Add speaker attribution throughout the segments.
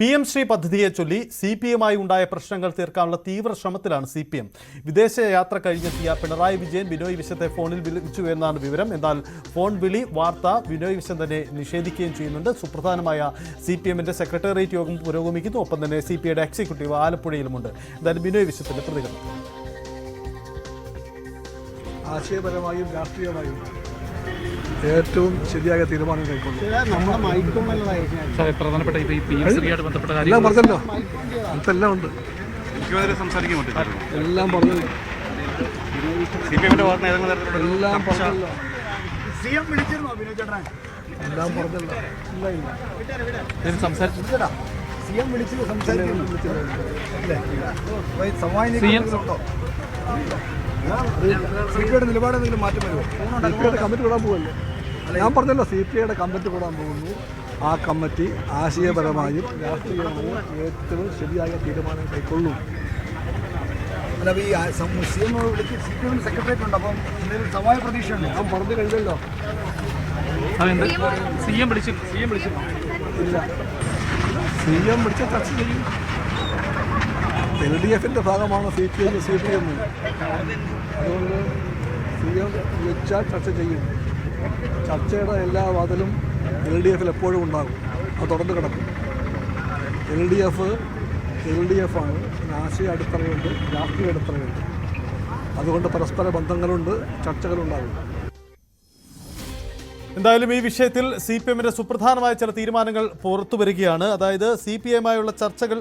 Speaker 1: P M Shri പദ്ധതിയെ ചൊല്ലി C P എമ്മായി ഉണ്ടായ പ്രശ്നങ്ങൾ തീർക്കാനുള്ള തീവ്ര ശ്രമത്തിലാണ് സി പി എം. വിദേശ യാത്ര കഴിഞ്ഞെത്തിയ പിണറായി വിജയൻ ബിനോയ് വിശ്വത്തെ ഫോണിൽ വിളിച്ചു എന്നാണ് വിവരം. എന്നാൽ ഫോൺ വിളി വാർത്ത ബിനോയ് വിശ്വം തന്നെ നിഷേധിക്കുകയും ചെയ്യുന്നുണ്ട്. സുപ്രധാനമായ സി പി എമ്മിന്റെ സെക്രട്ടേറിയറ്റ് യോഗം പുരോഗമിക്കുന്നു. ഒപ്പം തന്നെ സി പി ഐയുടെ എക്സിക്യൂട്ടീവ് ആലപ്പുഴയിലുമുണ്ട്. എന്തായാലും ബിനോയ് വിശ്വത്തിന്റെ പ്രതികരണം.
Speaker 2: ആശയപരമായും രാഷ്ട്രീയമായും ഏറ്റവും ശരിയായ തീരുമാനം കൈക്കൊള്ളും.
Speaker 3: പ്രധാനപ്പെട്ട ബന്ധപ്പെട്ട കാര്യം
Speaker 2: എല്ലാം പറഞ്ഞല്ലോ. അതെല്ലാം ഉണ്ട്. എല്ലാം എല്ലാം പറഞ്ഞല്ലോ. എല്ലാം പറഞ്ഞല്ലോ. ഇല്ല ഇല്ല.
Speaker 3: ഇതിന് സംസാരിച്ചു.
Speaker 4: സി എം വിളിച്ച് സംസാരിക്കുന്നു സമാധാനം
Speaker 3: സി എം
Speaker 4: സി പിയുടെ നിലപാട് എന്തെങ്കിലും മാറ്റം വരുമോ?
Speaker 2: സി പി ഐയുടെ കമ്മിറ്റി കൂടാൻ പോകുമല്ലോ ഞാൻ പറഞ്ഞല്ലോ സി പി ഐയുടെ കമ്മിറ്റി കൂടാൻ പോകുന്നു. ആ കമ്മിറ്റി ആശയപരമായും രാഷ്ട്രീയമായും ഏറ്റവും ശരിയായ തീരുമാനം കൈക്കൊള്ളും.
Speaker 4: അല്ല ഈ സി എം വിളിച്ച് സി പി എം സെക്രട്ടറിയേറ്റ് ഉണ്ട്. അപ്പം എന്തെങ്കിലും സമയ പ്രതീക്ഷയുണ്ട്?
Speaker 2: ഞാൻ പറഞ്ഞു കഴിഞ്ഞല്ലോ.
Speaker 3: സി എം വിളിച്ചു സി എം വിളിച്ചു.
Speaker 2: ഇല്ല. സി എം വിളിച്ച ചർച്ച ചെയ്യും. എൽ ഡി എഫിന്റെ ഭാഗമാണ് C P I C P M അതുകൊണ്ട് സി എം വിളിച്ചാൽ ചർച്ച ചെയ്യും. ചർച്ചയുടെ എല്ലാ വാതിലും എൽ ഡി എഫിൽ എപ്പോഴും ഉണ്ടാകും. അത് തുടർന്ന് കിടക്കും. L D F L D F ആണ് ആശയ അടിത്തറയുണ്ട് രാഷ്ട്രീയ അടിത്തറയുണ്ട്. അതുകൊണ്ട് പരസ്പര ബന്ധങ്ങളുണ്ട് ചർച്ചകളുണ്ടാകും.
Speaker 1: എന്തായാലും ഈ വിഷയത്തിൽ സി പി എമ്മിന്റെ സുപ്രധാനമായ ചില തീരുമാനങ്ങൾ പുറത്തു വരികയാണ് അതായത് സി പി എമ്മായുള്ള ചർച്ചകൾ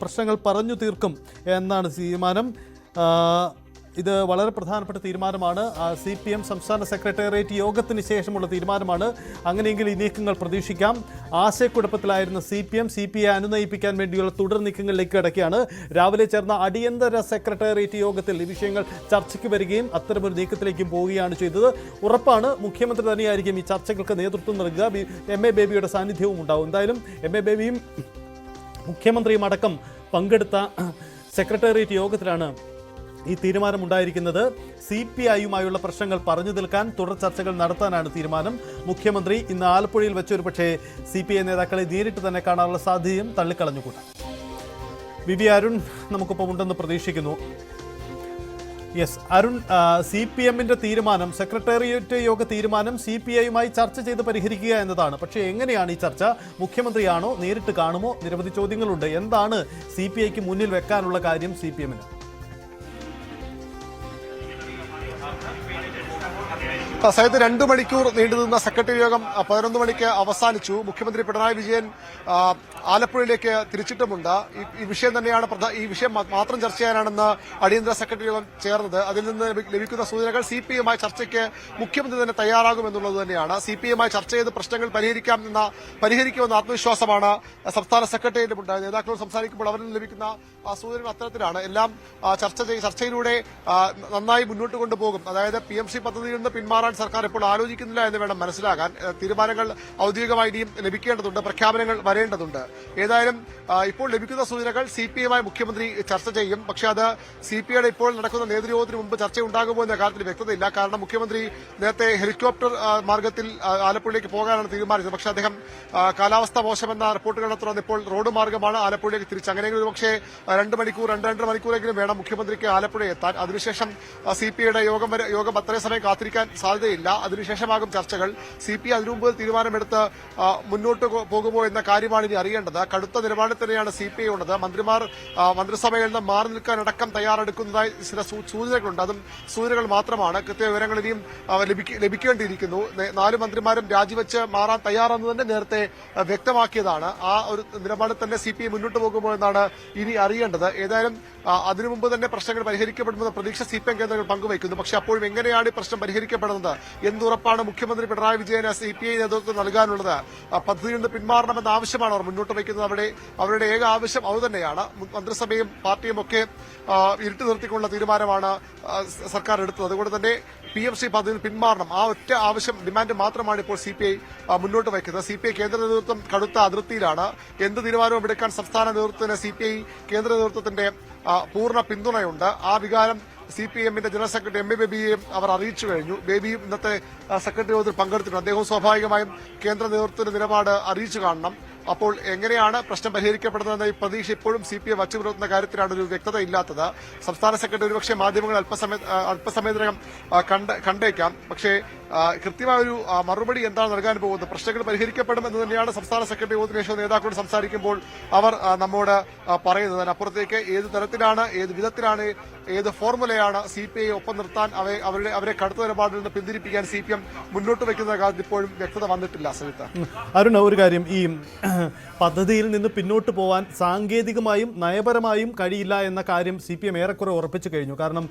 Speaker 1: പ്രശ്നങ്ങൾ പറഞ്ഞു തീർക്കും എന്നാണ് തീരുമാനം. ഇത് വളരെ പ്രധാനപ്പെട്ട തീരുമാനമാണ്. സി പി എം സംസ്ഥാന സെക്രട്ടേറിയറ്റ് യോഗത്തിന് ശേഷമുള്ള തീരുമാനമാണ്. അങ്ങനെയെങ്കിൽ ഈ നീക്കങ്ങൾ പ്രതീക്ഷിക്കാം. ആശയക്കുഴപ്പത്തിലായിരുന്ന C P M C P I അനുനയിപ്പിക്കാൻ വേണ്ടിയുള്ള തുടർ നീക്കങ്ങളിലേക്ക് കിടക്കുകയാണ്. രാവിലെ ചേർന്ന അടിയന്തര സെക്രട്ടേറിയറ്റ് യോഗത്തിൽ ഈ വിഷയങ്ങൾ ചർച്ചയ്ക്ക് വരികയും അത്തരമൊരു നീക്കത്തിലേക്കും പോവുകയാണ് ചെയ്തത്. ഉറപ്പാണ് മുഖ്യമന്ത്രി തന്നെയായിരിക്കും ഈ ചർച്ചകൾക്ക് നേതൃത്വം നൽകുക. എം എ ബേബിയുടെ സാന്നിധ്യവും ഉണ്ടാവും. എന്തായാലും എം എ ബേബിയും മുഖ്യമന്ത്രിയും അടക്കം പങ്കെടുത്ത സെക്രട്ടേറിയറ്റ് യോഗത്തിലാണ് ഈ തീരുമാനമുണ്ടായിരിക്കുന്നത് സി പി ഐയുമായുള്ള പ്രശ്നങ്ങൾ പറഞ്ഞു തീർക്കാൻ തുടർ ചർച്ചകൾ നടത്താനാണ് തീരുമാനം. മുഖ്യമന്ത്രി ഇന്ന് ആലപ്പുഴയിൽ വെച്ചൊരു പക്ഷേ സി പി ഐ നേതാക്കളെ നേരിട്ട് തന്നെ കാണാനുള്ള സാധ്യതയും തള്ളിക്കളഞ്ഞുകൂടാ. വി വി അരുൺ നമുക്കൊപ്പം ഉണ്ടെന്ന് പ്രതീക്ഷിക്കുന്നു. യെസ് അരുൺ സി പി എമ്മിന്റെ തീരുമാനം സെക്രട്ടേറിയറ്റ് യോഗ തീരുമാനം സി പി ഐയുമായി ചർച്ച ചെയ്ത് പരിഹരിക്കുക എന്നതാണ്. പക്ഷേ എങ്ങനെയാണ് ഈ ചർച്ച? മുഖ്യമന്ത്രിയാണോ നേരിട്ട് കാണുമോ? നിരവധി ചോദ്യങ്ങളുണ്ട്. എന്താണ് സി പി ഐക്ക് മുന്നിൽ വെക്കാനുള്ള കാര്യം സി പി എമ്മിന്?
Speaker 5: സഹിത് രണ്ടു മണിക്കൂർ നീണ്ടു നിന്ന സെക്രട്ടറി യോഗം പതിനൊന്ന് മണിക്ക് അവസാനിച്ചു. മുഖ്യമന്ത്രി പിണറായി വിജയൻ ആലപ്പുഴയിലേക്ക് തിരിച്ചിട്ടുമുണ്ട്. ഈ- വിഷയം തന്നെയാണ് ഈ വിഷയം മാത്രം ചർച്ച ചെയ്യാനാണെന്ന് അടിയന്തര സെക്രട്ടറി യോഗം ചേർന്നത്. അതിൽ നിന്ന് ലഭി- ലഭിക്കുന്ന സൂചനകൾ സി പി എമ്മായി ചർച്ചയ്ക്ക് മുഖ്യമന്ത്രി തന്നെ തയ്യാറാകുമെന്നുള്ളത് തന്നെയാണ്. സി പി എമ്മായി ചർച്ച ചെയ്ത് പ്രശ്നങ്ങൾ പരിഹരിക്കാം എന്ന പരിഹരിക്കുമെന്ന ആത്മവിശ്വാസമാണ് സംസ്ഥാന സെക്രട്ടേറിയറ്റിലും ഉണ്ടായത് നേതാക്കളോട് സംസാരിക്കുമ്പോൾ അവരിൽ ലഭിക്കുന്ന സൂചനകൾ അത്തരത്തിലാണ്. എല്ലാം ചർച്ച ചെയ്- ചർച്ചയിലൂടെ നന്നായി മുന്നോട്ട് കൊണ്ടുപോകും. അതായത് പി എം സി പദ്ധതിയിൽ നിന്ന് പിന്മാറാൻ സർക്കാർ ഇപ്പോൾ ആലോചിക്കുന്നില്ല എന്ന് വേണം മനസ്സിലാക്കാൻ. തീരുമാനങ്ങൾ ഔദ്യോഗികമായി ഇനിയും ലഭിക്കേണ്ടതുണ്ട് പ്രഖ്യാപനങ്ങൾ വരേണ്ടതുണ്ട്. ഏതായാലും ഇപ്പോൾ ലഭിക്കുന്ന സൂചനകൾ സി പി എമ്മായി മുഖ്യമന്ത്രി ചർച്ച ചെയ്യും. പക്ഷേ അത് സി പി ഐയുടെ ഇപ്പോൾ നടക്കുന്ന നേതൃയോഗത്തിന് മുമ്പ് ചർച്ച ഉണ്ടാകുമോ എന്ന കാര്യത്തിൽ വ്യക്തതയില്ല. കാരണം മുഖ്യമന്ത്രി നേരത്തെ ഹെലികോപ്റ്റർ മാർഗത്തിൽ ആലപ്പുഴയിലേക്ക് പോകാനാണ് തീരുമാനിച്ചത്. പക്ഷേ അദ്ദേഹം കാലാവസ്ഥ മോശമെന്ന റിപ്പോർട്ടുകളെ തുടർന്ന് ഇപ്പോൾ റോഡ് മാർഗമാണ് ആലപ്പുഴയിലേക്ക് തിരിച്ചു. അങ്ങനെയെങ്കിലും പക്ഷേ രണ്ട് മണിക്കൂർ രണ്ട് രണ്ടര മണിക്കൂറെങ്കിലും വേണം മുഖ്യമന്ത്രിക്ക് ആലപ്പുഴ എത്താൻ അതിനുശേഷം സി പി ഐയുടെ യോഗം വരെ യോഗം അത്രയും സമയം കാത്തിരിക്കാൻ സാധ്യതയില്ല. അതിനുശേഷമാകും ചർച്ചകൾ. സി പി അതിനു മുമ്പ് തീരുമാനമെടുത്ത് മുന്നോട്ട് പോകുമോ എന്ന കാര്യമാണ് ഇനി അറിയേണ്ടത്. കടുത്ത നിലപാടിൽ തന്നെയാണ് സി പി ഐ ഉള്ളത്. മന്ത്രിമാർ മന്ത്രിസഭയിൽ നിന്ന് മാറി നിൽക്കാനടക്കം തയ്യാറെടുക്കുന്നതായി ചില സൂചനകളുണ്ട്. അതും സൂചനകൾ മാത്രമാണ്. കൃത്യ വിവരങ്ങൾ ഇനിയും ലഭിക്കേണ്ടിയിരിക്കുന്നു. നാല് മന്ത്രിമാരും രാജിവെച്ച് മാറാൻ തയ്യാറെന്ന് തന്നെ നേരത്തെ വ്യക്തമാക്കിയതാണ്. ആ ഒരു നിലപാടിൽ തന്നെ സി മുന്നോട്ട് പോകുമോ എന്നാണ് ഇനി അറിയേണ്ടത്. ഏതായാലും അതിനു മുമ്പ് തന്നെ പ്രശ്നങ്ങൾ പരിഹരിക്കപ്പെടുമെന്ന പ്രതീക്ഷ സി പി എം കേന്ദ്രങ്ങൾ പങ്കുവയ്ക്കുന്നു. പക്ഷേ അപ്പോഴും എങ്ങനെയാണ് പ്രശ്നം പരിഹരിക്കപ്പെടുന്നത്? എന്തുറപ്പാണ് മുഖ്യമന്ത്രി പിണറായി വിജയന് സി പി ഐ നേതൃത്വം നൽകാനുള്ളത്? പദ്ധതിയിൽ നിന്ന് പിന്മാറണമെന്ന ആവശ്യമാണ് അവർ മുന്നോട്ട് വയ്ക്കുന്നത്. അവിടെ അവരുടെ ഏക ആവശ്യം അത് തന്നെയാണ്. മന്ത്രിസഭയും പാർട്ടിയും ഒക്കെ ഇരുട്ടി നിർത്തിക്കൊണ്ടുള്ള തീരുമാനമാണ് സർക്കാർ എടുത്തത്. അതുകൊണ്ട് തന്നെ പി എം സി പദ്ധതിയിൽ പിന്മാറണം. ആ ഒറ്റ ആവശ്യം ഡിമാൻഡ് മാത്രമാണ് ഇപ്പോൾ സി മുന്നോട്ട് വയ്ക്കുന്നത്. സി കേന്ദ്ര നേതൃത്വം കടുത്ത അതിർത്തിയിലാണ്. എന്ത് തീരുമാനവും എടുക്കാൻ സംസ്ഥാന നേതൃത്വത്തിന് സി കേന്ദ്ര നേതൃത്വത്തിന്റെ പൂർണ പിന്തുണയുണ്ട്. ആ വികാരം സി പി എമ്മിന്റെ ജനറൽ സെക്രട്ടറി എം. എ. ബേബിയെയും അവർ അറിയിച്ചു കഴിഞ്ഞു. ബേബിയും ഇന്നത്തെ സെക്രട്ടറി യോഗത്തിൽ പങ്കെടുത്തിട്ടുണ്ട്. അദ്ദേഹവും സ്വാഭാവികമായും കേന്ദ്ര നേതൃത്വത്തിന്റെ നിലപാട് അറിയിച്ചു കാണണം. അപ്പോൾ എങ്ങനെയാണ് പ്രശ്നം പരിഹരിക്കപ്പെടുന്നതെന്ന ഈ പ്രതീക്ഷ ഇപ്പോഴും സി പി എം വച്ചുപുലർത്തുന്ന കാര്യത്തിലാണ് ഒരു വ്യക്തത ഇല്ലാത്തത്. സംസ്ഥാന സെക്രട്ടറി ഒരുപക്ഷെ മാധ്യമങ്ങൾ അല്പസമയ അല്പസമയത്തിനകം കണ്ടേക്കാം. പക്ഷേ കൃത്യമായ ഒരു മറുപടി എന്താണ് നൽകാൻ പോകുന്നത്? പ്രശ്നങ്ങൾ പരിഹരിക്കപ്പെടുമെന്ന് തന്നെയാണ് സംസ്ഥാന സെക്രട്ടറി യോഗത്തിന് ശേഷം നേതാക്കളോട് സംസാരിക്കുമ്പോൾ അവർ നമ്മോട് പറയുന്നത്. അതിനപ്പുറത്തേക്ക് ഏത് തരത്തിലാണ് ഏത് വിധത്തിലാണ് ഏത് ഫോർമുലയാണ് സി പി ഐ ഒപ്പം നിർത്താൻ അവരെ അവരുടെ അവരെ കടുത്ത നിലപാടിൽ നിന്ന് പിന്തിരിപ്പിക്കാൻ സി പി എം മുന്നോട്ട് വയ്ക്കുന്ന കാര്യത്തിൽ ഇപ്പോഴും വ്യക്തത വന്നിട്ടില്ല സരിത്ത
Speaker 1: അരുൺ ഒരു കാര്യം. ഈ പദ്ധതിയിൽ നിന്ന് പിന്നോട്ട് പോകാൻ സാങ്കേതികമായും നയപരമായും കഴിയില്ല എന്ന കാര്യം സി പി എം ഏറെക്കുറെ ഉറപ്പിച്ചു കഴിഞ്ഞു. കാരണം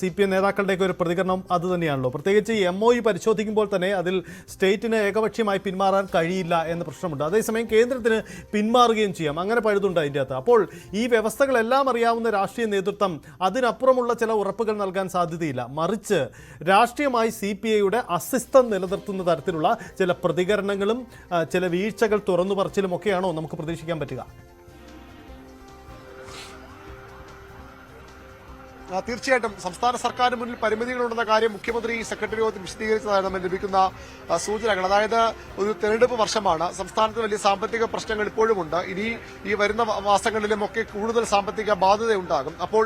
Speaker 1: സി പി എം നേതാക്കളുടെയൊക്കെ ഒരു പ്രതികരണം അത് തന്നെയാണല്ലോ. പ്രത്യേകിച്ച് എം ഒ പരിശോധിക്കുമ്പോൾ തന്നെ അതിൽ സ്റ്റേറ്റിന് ഏകപക്ഷീയമായി പിന്മാറാൻ കഴിയില്ല എന്ന പ്രശ്നമുണ്ട്. അതേസമയം കേന്ദ്രത്തിന് പിന്മാറുകയും ചെയ്യാം. അങ്ങനെ പഴുതുണ്ട് അതിന്റെ അകത്ത്. അപ്പോൾ ഈ വ്യവസ്ഥകളെല്ലാം അറിയാവുന്ന രാഷ്ട്രീയ നേതൃത്വം അതിനപ്പുറമുള്ള ചില ഉറപ്പുകൾ നൽകാൻ സാധ്യതയില്ല. മറിച്ച് രാഷ്ട്രീയമായി സി പി ഐയുടെ അസ്വസ്ഥം നിലനിർത്തുന്ന തരത്തിലുള്ള ചില പ്രതികരണങ്ങളും ചില വീഴ്ചകൾ തുറന്നു പറച്ചിലും ഒക്കെയാണോ നമുക്ക് പ്രതീക്ഷിക്കാൻ പറ്റുക?
Speaker 5: തീർച്ചയായിട്ടും. സംസ്ഥാന സർക്കാരിന് മുന്നിൽ പരിമിതികളുണ്ടെന്ന കാര്യം മുഖ്യമന്ത്രി സെക്രട്ടറി യോഗത്തിൽ വിശദീകരിച്ചതാണ് നമ്മൾ ലഭിക്കുന്ന സൂചനകൾ. അതായത് ഒരു തെരഞ്ഞെടുപ്പ് വർഷമാണ്. സംസ്ഥാനത്ത് വലിയ സാമ്പത്തിക പ്രശ്നങ്ങൾ ഇപ്പോഴുമുണ്ട് ഇനി ഈ വരുന്ന മാസങ്ങളിലും ഒക്കെ കൂടുതൽ സാമ്പത്തിക ബാധ്യത ഉണ്ടാകും അപ്പോൾ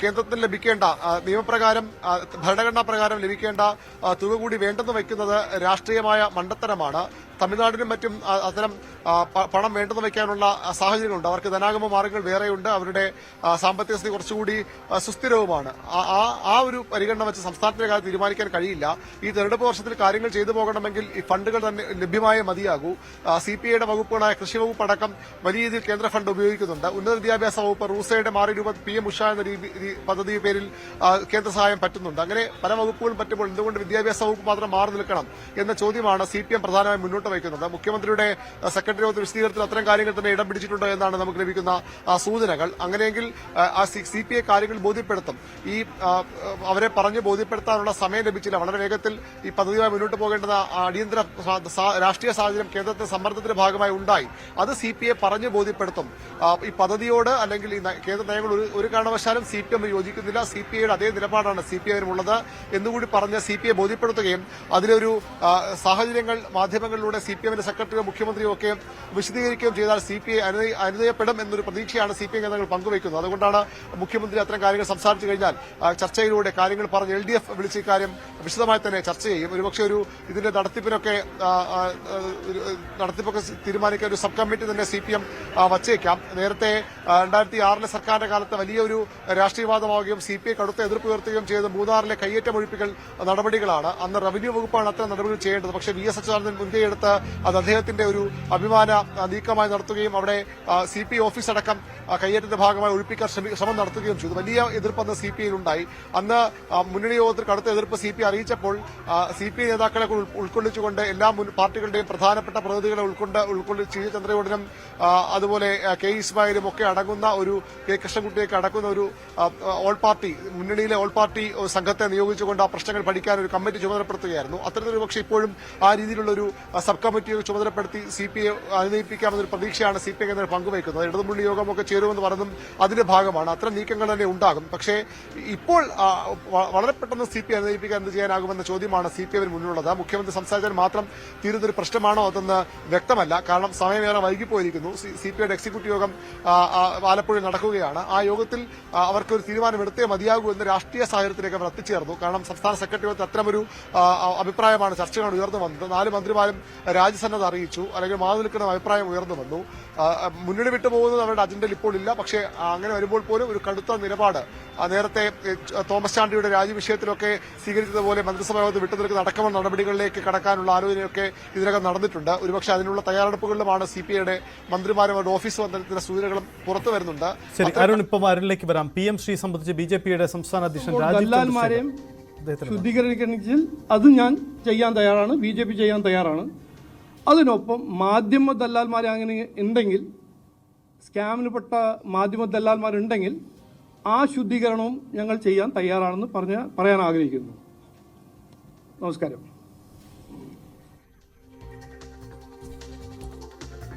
Speaker 5: കേന്ദ്രത്തിൽ ലഭിക്കേണ്ട നിയമപ്രകാരം ഭരണഘടനാ പ്രകാരം ലഭിക്കേണ്ട തുക കൂടി വേണ്ടെന്ന് വയ്ക്കുന്നത് രാഷ്ട്രീയമായ മണ്ടത്തരമാണ്. തമിഴ്നാടിനും മറ്റും അത്തരം പണം വേണ്ടെന്ന് വയ്ക്കാനുള്ള സാഹചര്യങ്ങളുണ്ട്. അവർക്ക് ധനാഗമ മാർഗങ്ങൾ വേറെയുണ്ട്. അവരുടെ സാമ്പത്തിക സ്ഥിതി കുറച്ചുകൂടി സുസ്ഥിരവുമാണ്. ആ- ഒരു പരിഗണന വെച്ച് സംസ്ഥാനത്തിന്റെ കാര്യം തീരുമാനിക്കാൻ കഴിയില്ല. ഈ തെരഞ്ഞെടുപ്പ് വർഷത്തിൽ കാര്യങ്ങൾ ചെയ്തു പോകണമെങ്കിൽ ഈ ഫണ്ടുകൾ തന്നെ ലഭ്യമായ മതിയാകൂ. സി പി ഐയുടെ വകുപ്പുകളായ കൃഷി വകുപ്പ് അടക്കം വലിയ രീതിയിൽ കേന്ദ്ര ഫണ്ട് ഉപയോഗിക്കുന്നുണ്ട്. ഉന്നത വിദ്യാഭ്യാസ വകുപ്പ് റൂസയുടെ മാറി രൂപ പി എം ഉഷ എന്ന പദ്ധതി പേരിൽ കേന്ദ്ര സഹായം പറ്റുന്നുണ്ട്. അങ്ങനെ പല വകുപ്പുകളും പറ്റുമ്പോൾ എന്തുകൊണ്ട് വിദ്യാഭ്യാസ വകുപ്പ് മാത്രം മാറി നിൽക്കണം എന്ന ചോദ്യമാണ് സി പി എം പ്രധാനമായും മുന്നോട്ട് വയ്ക്കുന്നത് മുഖ്യമന്ത്രിയുടെ ആ, സെക്രട്ടറി ഓഫ് വിശദീകരണത്തിൽ അത്തരം കാര്യങ്ങൾ തന്നെ ഇടം പിടിച്ചിട്ടുണ്ട് എന്നാണ് നമുക്ക് ലഭിക്കുന്ന സൂചനകൾ. അങ്ങനെയെങ്കിൽ ആ സി പി ഐ കാര്യങ്ങൾ ബോധ്യപ്പെടുത്തും. ഈ അവരെ പറഞ്ഞ് ബോധ്യപ്പെടുത്താനുള്ള സമയം ലഭിച്ചില്ല. വളരെ വേഗത്തിൽ ഈ പദ്ധതിയുമായി മുന്നോട്ട് പോകേണ്ടത് അടിയന്തര രാഷ്ട്രീയ സാഹചര്യം കേന്ദ്രത്തിന്റെ സമ്മർദ്ദത്തിന്റെ ഭാഗമായി ഉണ്ടായി. അത് സി പി ഐ പറഞ്ഞ് ബോധ്യപ്പെടുത്തും. ഈ പദ്ധതിയോട് അല്ലെങ്കിൽ ഈ കേന്ദ്ര നയങ്ങൾ ഒരു കാരണവശാലും സി പി എം യോജിക്കുന്നില്ല. സി പി ഐയുടെ അതേ നിലപാടാണ് സി പി ഐനുള്ളത് എന്നുകൂടി പറഞ്ഞ് സി പി ഐ ബോധ്യപ്പെടുത്തുകയും അതിലൊരു സാഹചര്യങ്ങൾ മാധ്യമങ്ങളിലൂടെ സി പി എമ്മിന്റെ സെക്രട്ടറിയോ മുഖ്യമന്ത്രിയോ ഒക്കെ വിശദീകരിക്കുകയും ചെയ്താൽ സി പി ഐ അനുനയപ്പെടും എന്നൊരു പ്രതീക്ഷയാണ് സി പി ഐ നേതാക്കൾ പങ്കുവയ്ക്കുന്നത്. അതുകൊണ്ടാണ് മുഖ്യമന്ത്രി അത്തരം കാര്യങ്ങൾ സംസാരിച്ചു കഴിഞ്ഞാൽ ചർച്ചയിലൂടെ കാര്യങ്ങൾ പറഞ്ഞ് എൽ ഡി എഫ് വിളിച്ച് ഇക്കാര്യം വിശദമായി തന്നെ ചർച്ച ചെയ്യും. ഒരുപക്ഷെ ഒരു ഇതിന്റെ നടത്തിപ്പിനൊക്കെ നടത്തിപ്പൊക്കെ തീരുമാനിക്കാൻ ഒരു സബ് കമ്മിറ്റി തന്നെ സി പി എം വച്ചേക്കാം. നേരത്തെ രണ്ടായിരത്തി ആറിലെ സർക്കാരിന്റെ കാലത്ത് വലിയൊരു രാഷ്ട്രീയവാദമാവുകയും സി പി ഐ കടുത്ത എതിർപ്പ് ഉയർത്തുകയും ചെയ്ത് മൂന്നാറിലെ കയ്യേറ്റം ഒഴിപ്പിക്കൽ നടപടികളാണ്. അന്ന് റവന്യൂ വകുപ്പാണ് അത്തരം നടപടികൾ ചെയ്യേണ്ടത്. പക്ഷേ വി എസ് അച്യുതാനന്ദൻ മുൻകൈയെടുത്ത് അത് അദ്ദേഹത്തിന്റെ ഒരു അഭിമാന നീക്കമായി നടത്തുകയും അവിടെ സി പി ഓഫീസ് അടക്കം കയ്യേറ്റത്തിന്റെ ഭാഗമായി ഒഴിപ്പിക്കാൻ ശ്രമി- നടത്തുകയും ചെയ്തു. വലിയ എതിർപ്പ് അന്ന് സി പി അന്ന് മുന്നണി യോഗത്തിൽ കടുത്ത എതിർപ്പ് സി പി അറിയിച്ചപ്പോൾ സി പി ഐ നേതാക്കളെ ഉൾ- ഉൾക്കൊള്ളിച്ചുകൊണ്ട് എല്ലാ പാർട്ടികളുടെയും പ്രധാനപ്പെട്ട പ്രതിനിധികളെ ഉൾക്കൊണ്ട് ഉൾക്കൊള്ളിച്ച് ചന്ദ്രയോടനും അതുപോലെ കെ ഇസ്മായിലും ഒക്കെ അടങ്ങുന്ന ഒരു കെ കൃഷ്ണൻകുട്ടിയൊക്കെ അടക്കുന്ന ഒരു ഓൾ പാർട്ടി മുന്നണിയിലെ ഓൾ പാർട്ടി സംഘത്തെ നിയോഗിച്ചുകൊണ്ട് ആ പ്രശ്നങ്ങൾ പഠിക്കാൻ ഒരു കമ്മിറ്റി ചുമതലപ്പെടുത്തുകയായിരുന്നു. അത്തരത്തിലൊരു പക്ഷേ ഇപ്പോഴും ആ രീതിയിലുള്ള ഒരു സബ് കമ്മിറ്റിയെ ചുമതലപ്പെടുത്തി സി പി ഐ അനുനയിപ്പിക്കാമെന്നൊരു പ്രതീക്ഷയാണ് സി പി ഐ കേന്ദ്രം പങ്കുവയ്ക്കുന്നത്. ഇടതുമുള്ളി യോഗമൊക്കെ ചേരുമെന്ന് പറയുന്നതും അതിന്റെ ഭാഗമാണ്. അത്തരം നീക്കങ്ങൾ തന്നെ ഉണ്ടാകും. പക്ഷേ ഇപ്പോൾ വളരെ പെട്ടെന്ന് സി പി ഐ അനുനയിപ്പിക്കാൻ എന്ത് ചെയ്യാനാകുമെന്ന ചോദ്യമാണ് സി പി ഐവിന് മുന്നിലുള്ളത്. മുഖ്യമന്ത്രി സംസാരിച്ചാൽ മാത്രം തീരുന്നൊരു പ്രശ്നമാണോ അതെന്ന് വ്യക്തമല്ല. കാരണം സമയമേറെ വൈകിപ്പോയിരിക്കുന്നു. സി പി ഐയുടെ എക്സിക്യൂട്ടീവ് യോഗം ആലപ്പുഴയിൽ നടക്കുകയാണ്. ആ യോഗത്തിൽ അവർക്കൊരു തീരുമാനമെടുത്തേ മതിയാകൂ എന്ന രാഷ്ട്രീയ സാഹചര്യത്തിലേക്ക് അവർ എത്തിച്ചേർന്നു. കാരണം സംസ്ഥാന സെക്രട്ടറി അത്തരമൊരു അഭിപ്രായമാണ് ചർച്ചകൾ ഉയർന്നു വന്നത്. നാല് മന്ത്രിമാരും രാജ്യസന്നദ്ധ അറിയിച്ചു അല്ലെങ്കിൽ മാറി നിൽക്കുന്ന അഭിപ്രായം ഉയർന്നു വന്നു. മുന്നണി വിട്ടു വിട്ടുപോകുന്നത് അവരുടെ അജണ്ടയിൽ ഇപ്പോൾ ഇല്ല. പക്ഷേ അങ്ങനെ വരുമ്പോൾ പോലും ഒരു കടുത്ത നിലപാട്. നേരത്തെ തോമസ് ചാണ്ടിയുടെ രാജ്യവിഷയത്തിലൊക്കെ സ്വീകരിച്ചതുപോലെ മന്ത്രിസഭാ യോഗത്തിൽ വിട്ടുനിൽക്കുന്ന അടക്കമുള്ള നടപടികളിലേക്ക് കടക്കാനുള്ള ആലോചനയൊക്കെ ഇതിനകം നടന്നിട്ടുണ്ട്. ഒരുപക്ഷെ അതിനുള്ള തയ്യാറെടുപ്പുകളിലുമാണ് സി പി ഐയുടെ മന്ത്രിമാരും അവരുടെ ഓഫീസ് ബന്ധത്തിന്റെ സൂചനകളും പുറത്തു വരുന്നുണ്ട്.
Speaker 1: ശരി അരുൺ ഇപ്പം അരുണിലേക്ക് വരാം. പി എം ശ്രീ സംബന്ധിച്ച് ബി ജെ പിയുടെ സംസ്ഥാന അധ്യക്ഷൻ രാജീവ്
Speaker 6: ശുദ്ധീകരിക്കണമെങ്കിൽ അത് ഞാൻ ചെയ്യാൻ തയ്യാറാണ്. ബി ജെ പി ചെയ്യാൻ തയ്യാറാണ്. അതിനൊപ്പം മാധ്യമ ദല്ലാൽമാർ അങ്ങനെ ഉണ്ടെങ്കിൽ സ്കാമിൽപ്പെട്ട മാധ്യമ ദല്ലാൽമാരുണ്ടെങ്കിൽ ആ ശുദ്ധീകരണവും ഞങ്ങൾ ചെയ്യാൻ തയ്യാറാണെന്ന് പറഞ്ഞ പറയാൻ ആഗ്രഹിക്കുന്നു. നമസ്കാരം.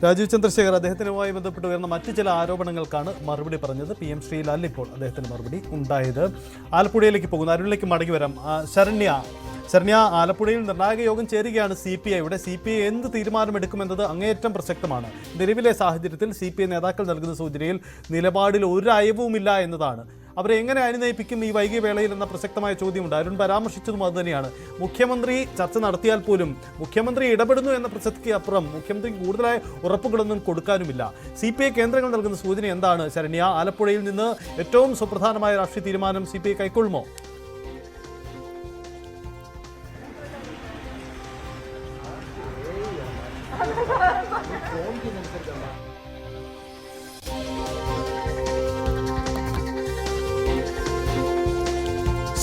Speaker 1: രാജീവ് ചന്ദ്രശേഖർ അദ്ദേഹത്തിനുമായി ബന്ധപ്പെട്ട് ഉയർന്ന മറ്റ് ചില ആരോപണങ്ങൾക്കാണ് മറുപടി പറഞ്ഞത് പി എം ശ്രീലാൽ ഇപ്പോൾ അദ്ദേഹത്തിന് മറുപടി ഉണ്ടായത്. ആലപ്പുഴയിലേക്ക് പോകുന്നു. അരുളിലേക്ക് മടങ്ങി വരാം. ശരണ്യ. ശരണ്യ ആലപ്പുഴയിൽ നിർണായക യോഗം ചേരുകയാണ് സി പി ഐ. ഇവിടെ സി പി ഐ എന്ത് തീരുമാനമെടുക്കുമെന്നത് അങ്ങേയറ്റം പ്രസക്തമാണ്. നിലവിലെ സാഹചര്യത്തിൽ സി പി ഐ നേതാക്കൾ നൽകുന്ന സൂചനയിൽ നിലപാടിൽ ഒരു അയവുമില്ല എന്നതാണ്. അവരെ എങ്ങനെ അനുനയിപ്പിക്കും ഈ വൈകിയ വേളയിൽ എന്ന പ്രസക്തമായ ചോദ്യമുണ്ട്. അരുൺ പരാമർശിച്ചതും അതുതന്നെയാണ്. മുഖ്യമന്ത്രി ചർച്ച നടത്തിയാൽ പോലും മുഖ്യമന്ത്രി ഇടപെടുന്നു എന്ന പ്രസക്തിക്ക് അപ്പുറം മുഖ്യമന്ത്രി കൂടുതലായ ഉറപ്പുകളൊന്നും കൊടുക്കാനുമില്ല. സി പി ഐ കേന്ദ്രങ്ങൾ നൽകുന്ന സൂചന എന്താണ്? ശരണ്യ ആലപ്പുഴയിൽ നിന്ന് ഏറ്റവും സുപ്രധാനമായ രാഷ്ട്രീയ തീരുമാനം സി പി ഐ കൈക്കൊള്ളുമോ?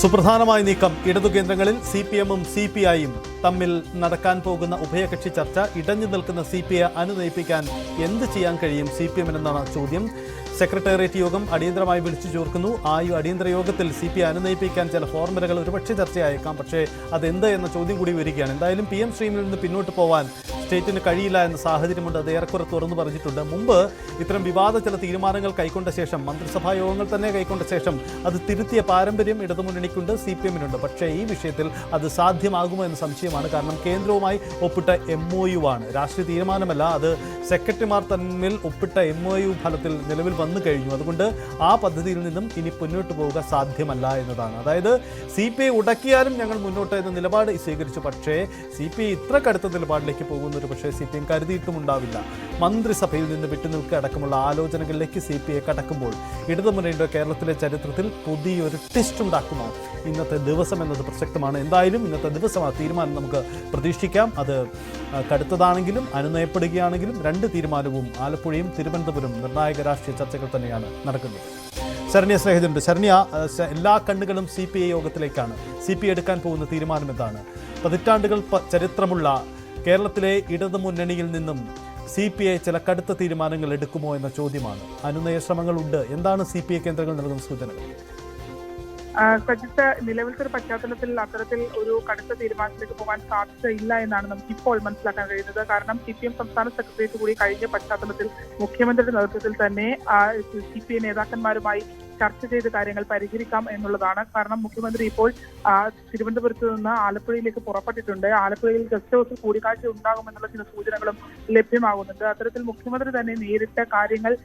Speaker 1: സുപ്രധാനമായ നീക്കം ഇടതു കേന്ദ്രങ്ങളിൽ സി പി എമ്മും സി പി ഐയും തമ്മിൽ നടക്കാൻ പോകുന്ന ഉഭയകക്ഷി ചർച്ച ഇടഞ്ഞു നിൽക്കുന്ന സി പി ഐ അനുനയിപ്പിക്കാൻ എന്ത് ചെയ്യാൻ കഴിയും സി പി എമ്മിനെന്നാണ് ചോദ്യം. സെക്രട്ടേറിയറ്റ് യോഗം അടിയന്തരമായി വിളിച്ചു ചേർക്കുന്നു. ആ അടിയന്തര യോഗത്തിൽ സി പി ഐ അനുനയിപ്പിക്കാൻ ചില ഫോർമുലകൾ ഒരുപക്ഷെ ചർച്ചയായേക്കാം. പക്ഷേ അതെന്ത് എന്ന ചോദ്യം കൂടി വരികയാണ് എന്തായാലും പി എം സ്ട്രീമിൽ നിന്ന് പിന്നോട്ട് പോവാൻ സ്റ്റേറ്റിന് കഴിയില്ല എന്ന സാഹചര്യമുണ്ട്. അത് ഏറെക്കുറെ തുറന്നു പറഞ്ഞിട്ടുണ്ട്. മുമ്പ് ഇത്തരം വിവാദ ചില തീരുമാനങ്ങൾ കൈക്കൊണ്ട ശേഷം മന്ത്രിസഭാ യോഗങ്ങൾ തന്നെ കൈക്കൊണ്ട ശേഷം അത് തിരുത്തിയ പാരമ്പര്യം ഇടതുമുന്നണിക്കുണ്ട് സി പി എമ്മിനുണ്ട് പക്ഷേ ഈ വിഷയത്തിൽ അത് സാധ്യമാകുമോ എന്ന സംശയമാണ്. കാരണം കേന്ദ്രവുമായി ഒപ്പിട്ട എം ഒ യു ആണ്. രാഷ്ട്രീയ തീരുമാനമല്ല അത് സെക്രട്ടറിമാർ തമ്മിൽ ഒപ്പിട്ട എം ഒ യു ഫലത്തിൽ നിലവിൽ വന്നു കഴിഞ്ഞു. അതുകൊണ്ട് ആ പദ്ധതിയിൽ നിന്നും ഇനി മുന്നോട്ട് പോവുക സാധ്യമല്ല എന്നതാണ്. അതായത് സി പി ഐ ഉടക്കിയാലും ഞങ്ങൾ മുന്നോട്ട് എന്ന നിലപാട് സ്വീകരിച്ചു. പക്ഷേ സി പി ഐ ഇത്ര കടുത്ത നിലപാടിലേക്ക് പോകുന്ന ഒരു പക്ഷേ സി പി എം കരുതിയിട്ടുമുണ്ടാവില്ല. മന്ത്രിസഭയിൽ നിന്ന് വിട്ടുനിൽക്കുക അടക്കമുള്ള ആലോചനകളിലേക്ക് സി പി ഐ കടക്കുമ്പോൾ ഇടതുമുന്നണിയുടെ കേരളത്തിലെ ചരിത്രത്തിൽ പുതിയൊരു ടെസ്റ്റ് ഉണ്ടാക്കുമോ ഇന്നത്തെ ദിവസം എന്നത് പ്രസക്തമാണ്. എന്തായാലും ഇന്നത്തെ ദിവസം ആ തീരുമാനം നമുക്ക് പ്രതീക്ഷിക്കാം. അത് കടുത്തതാണെങ്കിലും അനുനയപ്പെടുകയാണെങ്കിലും രണ്ട് തീരുമാനവും ആലപ്പുഴയും തിരുവനന്തപുരം നിർണായക രാഷ്ട്രീയ ചർച്ചകൾ തന്നെയാണ് നടക്കുന്നത്. ശരണ്യ സ്നേഹിതരുണ്ട് ശരണ്യ എല്ലാ കണ്ണുകളും സി പി ഐ യോഗത്തിലേക്കാണ്. സി പി ഐ എടുക്കാൻ പോകുന്ന തീരുമാനം എന്താണ്? പതിറ്റാണ്ടുകൾ ചരിത്രമുള്ള കേരളത്തിലെ ഇടതു മുന്നണിയിൽ നിന്നും സി പി ഐ ചില കടുത്ത തീരുമാനങ്ങൾ എടുക്കുമോ എന്ന ചോദ്യമാണ്. അനുനയ ശ്രമങ്ങളുണ്ട്. എന്താണ് സി പി ഐ കേന്ദ്രങ്ങൾ നൽകുന്ന സൂചനകൾ?
Speaker 7: സജിത്ത് നിലവിലത്തെ ഒരു പശ്ചാത്തലത്തിൽ അത്തരത്തിൽ ഒരു കടുത്ത തീരുമാനത്തിലേക്ക് പോകാൻ സാധ്യതയില്ല എന്നാണ് നമുക്ക് ഇപ്പോൾ മനസ്സിലാക്കാൻ കഴിയുന്നത്. കാരണം സി പി എം സംസ്ഥാന സെക്രട്ടേറിയറ്റ് കൂടി കഴിഞ്ഞ പശ്ചാത്തലത്തിൽ മുഖ്യമന്ത്രിയുടെ നേതൃത്വത്തിൽ തന്നെ സി പി ഐ നേതാക്കന്മാരുമായി ചർച്ച ചെയ്ത് കാര്യങ്ങൾ പരിഹരിക്കാം എന്നുള്ളതാണ്. കാരണം മുഖ്യമന്ത്രി ഇപ്പോൾ തിരുവനന്തപുരത്ത് നിന്ന് ആലപ്പുഴയിലേക്ക് പുറപ്പെട്ടിട്ടുണ്ട്. ആലപ്പുഴയിൽ ഗസ്റ്റ് ഹൗസിൽ കൂടിക്കാഴ്ച ഉണ്ടാകുമെന്നുള്ള ചില സൂചനകളും ലഭ്യമാകുന്നുണ്ട്. അത്തരത്തിൽ മുഖ്യമന്ത്രി തന്നെ നേരിട്ട കാര്യങ്ങൾ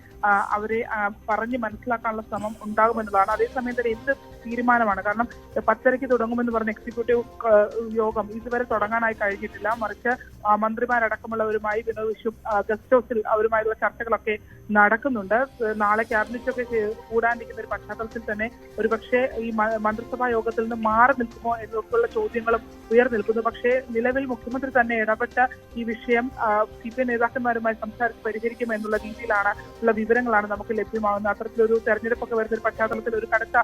Speaker 7: അവരെ പറഞ്ഞ് മനസ്സിലാക്കാനുള്ള ശ്രമം ഉണ്ടാകുമെന്നതാണ് അതേസമയം തന്നെ എന്ത് തീരുമാനമാണ്. കാരണം പത്തരയ്ക്ക് തുടങ്ങുമെന്ന് പറഞ്ഞ എക്സിക്യൂട്ടീവ് യോഗം ഇതുവരെ തുടങ്ങാനായി കഴിഞ്ഞിട്ടില്ല. മറിച്ച് മന്ത്രിമാരടക്കമുള്ളവരുമായി വിനോദ് വിശ്വം ഗസ്റ്റ് ഹൗസിൽ അവരുമായുള്ള ചർച്ചകളൊക്കെ നടക്കുന്നുണ്ട്. നാളെ ക്യാബിനറ്റ് ഒക്കെ കൂടാണ്ടിരിക്കുന്ന ഒരു പശ്ചാത്തലത്തിൽ തന്നെ ഒരുപക്ഷെ ഈ മന്ത്രിസഭാ യോഗത്തിൽ നിന്ന് മാറി നിൽക്കുമോ എന്നൊക്കെയുള്ള ചോദ്യങ്ങളും ഉയർന്നിൽക്കുന്നു പക്ഷേ നിലവിൽ മുഖ്യമന്ത്രി തന്നെ ഇടപെട്ട ഈ വിഷയം സി പി ഐ നേതാക്കന്മാരുമായി സംസാരിച്ച് പരിഹരിക്കും എന്നുള്ള രീതിയിലാണ് ഉള്ള വിവരങ്ങളാണ് നമുക്ക് ലഭ്യമാകുന്നത്. അത്തരത്തിലൊരു തെരഞ്ഞെടുപ്പൊക്കെ വരുന്ന ഒരു പശ്ചാത്തലത്തിൽ ഒരു കടുത്ത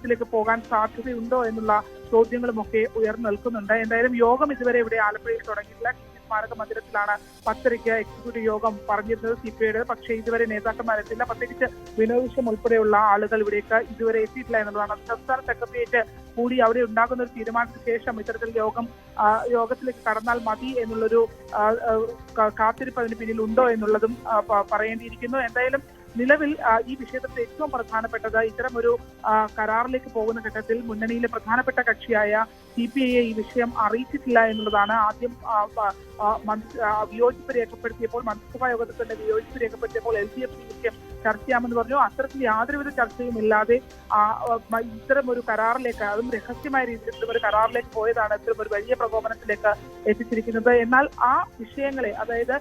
Speaker 7: തീരുമാനത്തിലേക്ക് പോകാൻ സാധ്യതയുണ്ടോ എന്നുള്ള ചോദ്യങ്ങളും ഒക്കെ ഉയർന്നു നിൽക്കുന്നുണ്ട്. എന്തായാലും യോഗം ഇതുവരെ ഇവിടെ ആലപ്പുഴയിൽ തുടങ്ങിയിട്ടില്ല. സ്മാരക മന്ദിരത്തിലാണ് പത്തരയ്ക്ക് എക്സിക്യൂട്ടീവ് യോഗം പറഞ്ഞിരുന്നത് സി പി ഐയുടെ പക്ഷേ ഇതുവരെ നേതാക്കന്മാരെത്തില്ല പ്രത്യേകിച്ച് വിനോദ് വിശ്വം ഉൾപ്പെടെയുള്ള ആളുകൾ ഇവിടേക്ക് ഇതുവരെ എത്തിയിട്ടില്ല എന്നുള്ളതാണ്. സംസ്ഥാന സെക്രട്ടേറിയറ്റ് കൂടി അവിടെ ഉണ്ടാകുന്ന ഒരു തീരുമാനത്തിന് ശേഷം ഇത്തരത്തിൽ യോഗം യോഗത്തിലേക്ക് കടന്നാൽ മതി എന്നുള്ളൊരു കാത്തിരിപ്പ് അതിന് പിന്നിൽ ഉണ്ടോ എന്നുള്ളതും പറയേണ്ടിയിരിക്കുന്നു. എന്തായാലും നിലവിൽ ഈ വിഷയത്തിൽ ഏറ്റവും പ്രധാനപ്പെട്ടത് ഇത്തരം ഒരു കരാറിലേക്ക് പോകുന്ന ഘട്ടത്തിൽ മുന്നണിയിലെ പ്രധാനപ്പെട്ട കക്ഷിയായ സി പി ഐയെ ഈ വിഷയം അറിയിച്ചിട്ടില്ല എന്നുള്ളതാണ് ആദ്യം വിയോജിപ്പ് രേഖപ്പെടുത്തിയപ്പോൾ മന്ത്രിസഭാ യോഗത്തിൽ തന്നെ വിയോജിപ്പ് രേഖപ്പെടുത്തിയപ്പോൾ എൽ ഡി എഫ് വിഷയം ചർച്ച ചെയ്യാമെന്ന് പറഞ്ഞു. അത്തരത്തിൽ യാതൊരുവിധ ചർച്ചയും ഇല്ലാതെ ഇത്തരം ഒരു കരാറിലേക്ക് അതും രഹസ്യമായ രീതിയിൽ ഒരു കരാറിലേക്ക് പോയതാണ് ഇത്തരം ഒരു വലിയ പ്രകോപനത്തിലേക്ക് എത്തിച്ചിരിക്കുന്നത്. എന്നാൽ ആ വിഷയങ്ങളെ അതായത്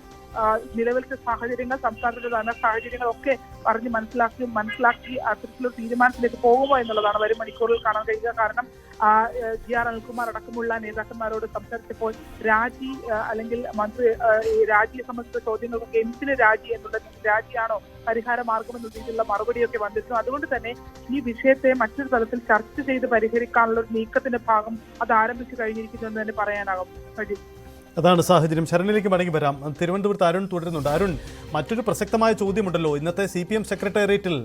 Speaker 7: നിലവിലത്തെ സാഹചര്യങ്ങൾ സംസ്ഥാനത്തിന്റെ തന്നെ സാഹചര്യങ്ങളൊക്കെ പറഞ്ഞ് മനസ്സിലാക്കി മനസ്സിലാക്കി അത്തരത്തിലൊരു തീരുമാനത്തിലേക്ക് പോകുമോ എന്നുള്ളതാണ് വരും മണിക്കൂറിൽ കാണാൻ കഴിയുക. കാരണം ജി ആർ അനിൽകുമാർ അടക്കമുള്ള നേതാക്കന്മാരോട് സംസാരിച്ചപ്പോൾ രാജി അല്ലെങ്കിൽ മന്ത്രി രാജിയെ സംബന്ധിച്ച ചോദ്യങ്ങൾക്കൊക്കെ എന്തിന് രാജി എന്നുള്ള രാജിയാണോ പരിഹാര മാർഗം എന്ന രീതിയിലുള്ള മറുപടിയൊക്കെ വന്നിരുന്നു. അതുകൊണ്ട് തന്നെ ഈ വിഷയത്തെ മറ്റൊരു തലത്തിൽ ചർച്ച ചെയ്ത് പരിഹരിക്കാനുള്ള ഒരു നീക്കത്തിന്റെ ഭാഗം അത് ആരംഭിച്ചു കഴിഞ്ഞിരിക്കുന്നു എന്ന് തന്നെ പറയാനാകും.
Speaker 1: അതാണ് സാഹചര്യം. ശരണിലേക്ക് മടങ്ങി വരാം. തിരുവനന്തപുരത്ത് അരുൺ തുടരുന്നുണ്ട്. അരുൺ മറ്റൊരു പ്രസക്തമായ ചോദ്യമുണ്ടല്ലോ. ഇന്നത്തെ സി പി എം സെക്രട്ടേറിയറ്റിൽ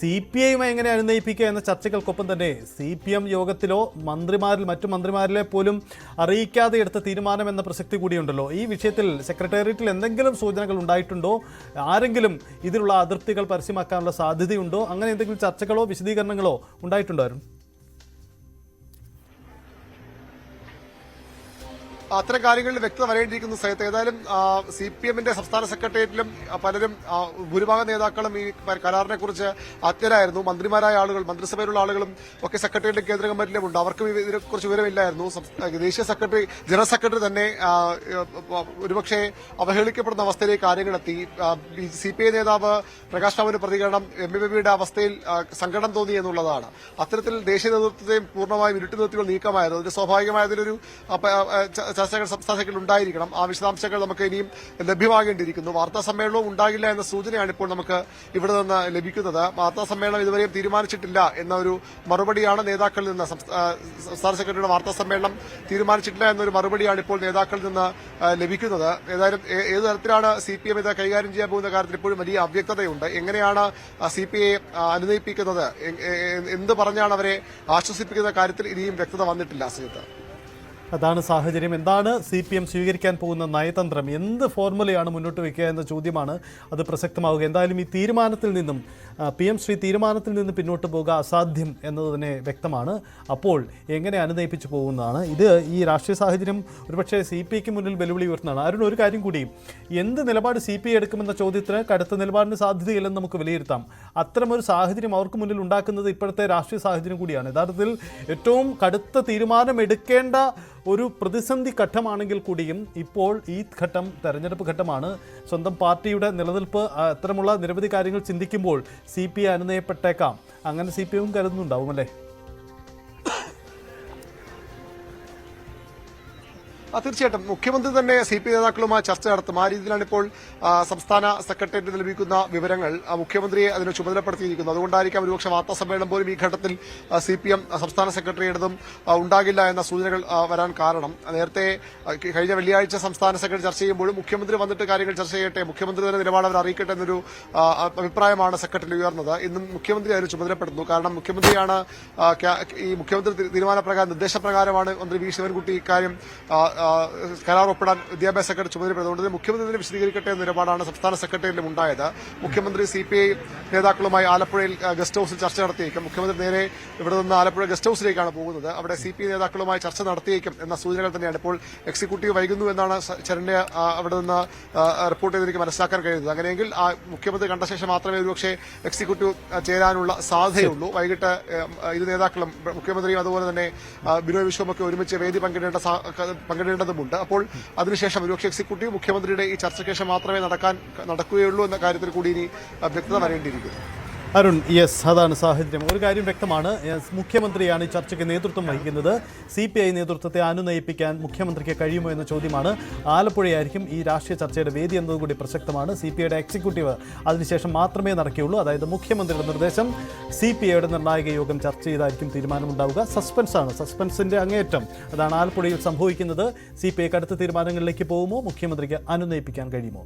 Speaker 1: സി പി ഐയുമായി എങ്ങനെ അനുനയിപ്പിക്കുക എന്ന ചർച്ചകൾക്കൊപ്പം തന്നെ സി പി എം യോഗത്തിലോ മന്ത്രിമാരിൽ മറ്റു മന്ത്രിമാരിലെ പോലും അറിയിക്കാതെ എടുത്ത തീരുമാനം എന്ന പ്രസക്തി കൂടിയുണ്ടല്ലോ. ഈ വിഷയത്തിൽ സെക്രട്ടേറിയറ്റിൽ എന്തെങ്കിലും സൂചനകൾ ഉണ്ടായിട്ടുണ്ടോ? ആരെങ്കിലും ഇതിലുള്ള അതിർത്തികൾ പരസ്യമാക്കാനുള്ള സാധ്യതയുണ്ടോ? അങ്ങനെ എന്തെങ്കിലും ചർച്ചകളോ വിശദീകരണങ്ങളോ ഉണ്ടായിട്ടുണ്ടോ
Speaker 5: അത്തരം കാര്യങ്ങളിൽ വ്യക്തത വരേണ്ടിയിരിക്കുന്ന സ്ഥലത്ത് ഏതായാലും സി പി എമ്മിന്റെ സംസ്ഥാന സെക്രട്ടേറിയറ്റിലും പലരും ഭൂരിഭാഗം നേതാക്കളും ഈ കരാറിനെ കുറിച്ച് അജ്ഞരായിരുന്നു. മന്ത്രിമാരായ ആളുകൾ മന്ത്രിസഭയിലുള്ള ആളുകളും ഒക്കെ സെക്രട്ടേറിയറ്റ് കേന്ദ്ര കമ്മിറ്റിയിലും ഉണ്ട്. അവർക്കും ഇതിനെക്കുറിച്ച് വിവരമില്ലായിരുന്നു. ദേശീയ സെക്രട്ടറി ജനറൽ സെക്രട്ടറി തന്നെ ഒരുപക്ഷെ അവഹേളിക്കപ്പെടുന്ന അവസ്ഥയിലേക്ക് കാര്യങ്ങളെത്തി. സി പി ഐ നേതാവ് പ്രകാശ് രാവിന്റെ പ്രതികരണം എം. എ ബിയുടെ അവസ്ഥയിൽ സങ്കടം തോന്നി എന്നുള്ളതാണ്. അത്തരത്തിൽ ദേശീയ നേതൃത്വത്തെയും പൂർണമായും ഇരുട്ടി നിർത്തിയുള്ള നീക്കമായിരുന്നു. അതിന് സ്വാഭാവികമായതിലൊരു പ- ചർച്ചകൾ സംസ്ഥാന സെക്രട്ടറി ഉണ്ടായിരിക്കണം. ആ വിശദാംശങ്ങൾ നമുക്ക് ഇനിയും ലഭ്യമാകേണ്ടിയിരിക്കുന്നു. വാർത്താ സമ്മേളനവും ഉണ്ടാകില്ല എന്ന സൂചനയാണ് ഇപ്പോൾ നമുക്ക് ഇവിടെ നിന്ന് ലഭിക്കുന്നത്. വാർത്താ സമ്മേളനം ഇതുവരെയും തീരുമാനിച്ചിട്ടില്ല എന്ന ഒരു മറുപടിയാണ് നേതാക്കളിൽ നിന്ന് സംസ്ഥാന സെക്രട്ടറിയുടെ വാർത്താ സമ്മേളനം തീരുമാനിച്ചിട്ടില്ല എന്നൊരു മറുപടിയാണ് ഇപ്പോൾ നേതാക്കളിൽ നിന്ന് ലഭിക്കുന്നത്. ഏതായാലും ഏത് തരത്തിലാണ് സി പി എം ഇത് കൈകാര്യം ചെയ്യാൻ പോകുന്ന കാര്യത്തിൽ ഇപ്പോഴും വലിയ അവ്യക്തതയുണ്ട്. എങ്ങനെയാണ് സി പി ഐ അനുനയിപ്പിക്കുന്നത്? എന്ത് പറഞ്ഞാണ് അവരെ ആശ്വസിപ്പിക്കുന്ന കാര്യത്തിൽ ഇനിയും വ്യക്തത വന്നിട്ടില്ല സുജിത്ത്?
Speaker 1: അതാണ് സാഹചര്യം. എന്താണ് സി പി എം സ്വീകരിക്കാൻ പോകുന്ന നയതന്ത്രം? എന്ത് ഫോർമുലയാണ് മുന്നോട്ട് വയ്ക്കുക എന്ന ചോദ്യമാണ് അത് പ്രസക്തമാവുക. എന്തായാലും ഈ തീരുമാനത്തിൽ നിന്നും പി എം ശ്രീ തീരുമാനത്തിൽ നിന്ന് പിന്നോട്ട് പോകുക അസാധ്യം എന്നത് തന്നെ വ്യക്തമാണ്. അപ്പോൾ എങ്ങനെ അനുനയിപ്പിച്ചു പോകുന്നതാണ്? ഇത് ഈ രാഷ്ട്രീയ സാഹചര്യം ഒരുപക്ഷെ സി പി ഐക്ക് മുന്നിൽ വെല്ലുവിളി ഉയർത്തുന്നതാണ്. അരുൺ ഒരു കാര്യം കൂടി. എന്ത് നിലപാട് സി പി ഐ എടുക്കുമെന്ന ചോദ്യത്തിന് കടുത്ത നിലപാടിന് സാധ്യതയില്ലെന്ന് നമുക്ക് വിലയിരുത്താം. അത്തരമൊരു സാഹചര്യം അവർക്ക് മുന്നിൽ ഉണ്ടാക്കുന്നത് ഇപ്പോഴത്തെ രാഷ്ട്രീയ സാഹചര്യം കൂടിയാണ്. യഥാർത്ഥത്തിൽ ഏറ്റവും കടുത്ത തീരുമാനം എടുക്കേണ്ട ഒരു പ്രതിസന്ധി ഘട്ടമാണെങ്കിൽ കൂടിയും ഇപ്പോൾ ഈ ഘട്ടം തെരഞ്ഞെടുപ്പ് ഘട്ടമാണ്. സ്വന്തം പാർട്ടിയുടെ നിലനിൽപ്പ് അത്തരമുള്ള നിരവധി കാര്യങ്ങൾ ചിന്തിക്കുമ്പോൾ സി പി അനുനയപ്പെട്ടേക്കാം. അങ്ങനെ സി പി എം കരുതുന്നുണ്ടാവും
Speaker 5: തീർച്ചയായിട്ടും. മുഖ്യമന്ത്രി തന്നെ സി പി നേതാക്കളുമായി ചർച്ച നടത്തും. ആ രീതിയിലാണ് ഇപ്പോൾ സംസ്ഥാന സെക്രട്ടേറിയറ്റ് ലഭിക്കുന്ന വിവരങ്ങൾ. മുഖ്യമന്ത്രിയെ അതിന് ചുമതലപ്പെടുത്തിയിരിക്കുന്നു. അതുകൊണ്ടായിരിക്കാം ഒരുപക്ഷെ വാർത്താ സമ്മേളനം പോലും ഈ ഘട്ടത്തിൽ സി പി എം സംസ്ഥാന സെക്രട്ടറിയുടേതും ഉണ്ടാകില്ല എന്ന സൂചനകൾ വരാൻ കാരണം. നേരത്തെ കഴിഞ്ഞ വെള്ളിയാഴ്ച സംസ്ഥാന സെക്രട്ടറി ചർച്ച ചെയ്യുമ്പോഴും മുഖ്യമന്ത്രി വന്നിട്ട് കാര്യങ്ങൾ ചർച്ച ചെയ്യട്ടെ മുഖ്യമന്ത്രി തന്നെ നിലപാട് അവർ അറിയിക്കട്ടെ എന്നൊരു അഭിപ്രായമാണ് സെക്രട്ടറി ഉയർന്നത്. ഇന്നും മുഖ്യമന്ത്രി അതിന് ചുമതലപ്പെടുന്നു കാരണം മുഖ്യമന്ത്രിയാണ് ഈ മുഖ്യമന്ത്രി തീരുമാനപ്രകാരം നിർദ്ദേശപ്രകാരമാണ് മന്ത്രി വി. ശിവൻകുട്ടി ഇക്കാര്യം കരാർ ഒപ്പിടാൻ വിദ്യാഭ്യാസ സെക്രട്ടറി ചുമതലപ്പെടുന്നത് മുഖ്യമന്ത്രി തന്നെ വിശദീകരിക്കട്ടെ എന്ന നിലപാടാണ് സംസ്ഥാന സെക്രട്ടറിയിലും ഉണ്ടായത്. മുഖ്യമന്ത്രി സി പി ഐ നേതാക്കളുമായി ആലപ്പുഴയിൽ ഗസ്റ്റ് ഹൌസിൽ ചർച്ച നടത്തിയേക്കും. മുഖ്യമന്ത്രി നേരെ ഇവിടെ നിന്ന് ആലപ്പുഴ ഗസ്റ്റ് ഹൌസിലേക്കാണ് പോകുന്നത്. അവിടെ സി പി ഐ നേതാക്കളുമായി ചർച്ച നടത്തിയേക്കും എന്ന സൂചനകൾ തന്നെയാണ് ഇപ്പോൾ എക്സിക്യൂട്ടീവ് വൈകുന്നു എന്നാണ് ചരണ്യ അവിടെ നിന്ന് റിപ്പോർട്ട് ചെയ്ത് എനിക്ക് മനസ്സിലാക്കാൻ കഴിയുന്നത്. അങ്ങനെയെങ്കിൽ ആ മുഖ്യമന്ത്രി കണ്ട ശേഷം മാത്രമേ ഒരുപക്ഷെ എക്സിക്യൂട്ടീവ് ചേരാനുള്ള സാധ്യതയുള്ളൂ. വൈകിട്ട് ഇരു നേതാക്കളും മുഖ്യമന്ത്രിയും അതുപോലെ തന്നെ ബിനോയ് വിശ്വമൊക്കെ ഒരുമിച്ച് വേദി പങ്കിടേണ്ട സാ- ക- അപ്പോൾ അതിനുശേഷം ഒരുപക്ഷെ എക്സിക്യൂട്ടീവ് മുഖ്യമന്ത്രിയുടെ ഈ ചർച്ചയ്ക്ക് ശേഷം മാത്രമേ നടക്കാൻ നടക്കുകയുള്ളൂ എന്ന കാര്യത്തിൽ കൂടി ഇനി വ്യക്തത വരേണ്ടിയിരിക്കുന്നു.
Speaker 1: അരുൺ യെസ് അതാണ് സാഹചര്യം ഒരു കാര്യം വ്യക്തമാണ്. മുഖ്യമന്ത്രിയാണ് ഈ ചർച്ചയ്ക്ക് നേതൃത്വം വഹിക്കുന്നത്. സി പി ഐ നേതൃത്വത്തെ അനുനയിപ്പിക്കാൻ മുഖ്യമന്ത്രിക്ക് കഴിയുമോ എന്ന ചോദ്യമാണ്. ആലപ്പുഴയായിരിക്കും ഈ രാഷ്ട്രീയ ചർച്ചയുടെ വേദി എന്നതുകൂടി പ്രസക്തമാണ്. സി പി ഐയുടെ എക്സിക്യൂട്ടീവ് അതിനുശേഷം മാത്രമേ നടക്കുകയുള്ളൂ. അതായത് മുഖ്യമന്ത്രിയുടെ നിർദ്ദേശം സി പി ഐയുടെ നിർണായക യോഗം ചർച്ച ചെയ്തായിരിക്കും തീരുമാനമുണ്ടാവുക. സസ്പെൻസാണ് സസ്പെൻസിന്റെ അങ്ങേയറ്റം. അതാണ് ആലപ്പുഴയിൽ സംഭവിക്കുന്നത്. സി പി ഐ കടുത്ത തീരുമാനങ്ങളിലേക്ക് പോകുമോ? മുഖ്യമന്ത്രിക്ക് അനുനയിപ്പിക്കാൻ കഴിയുമോ?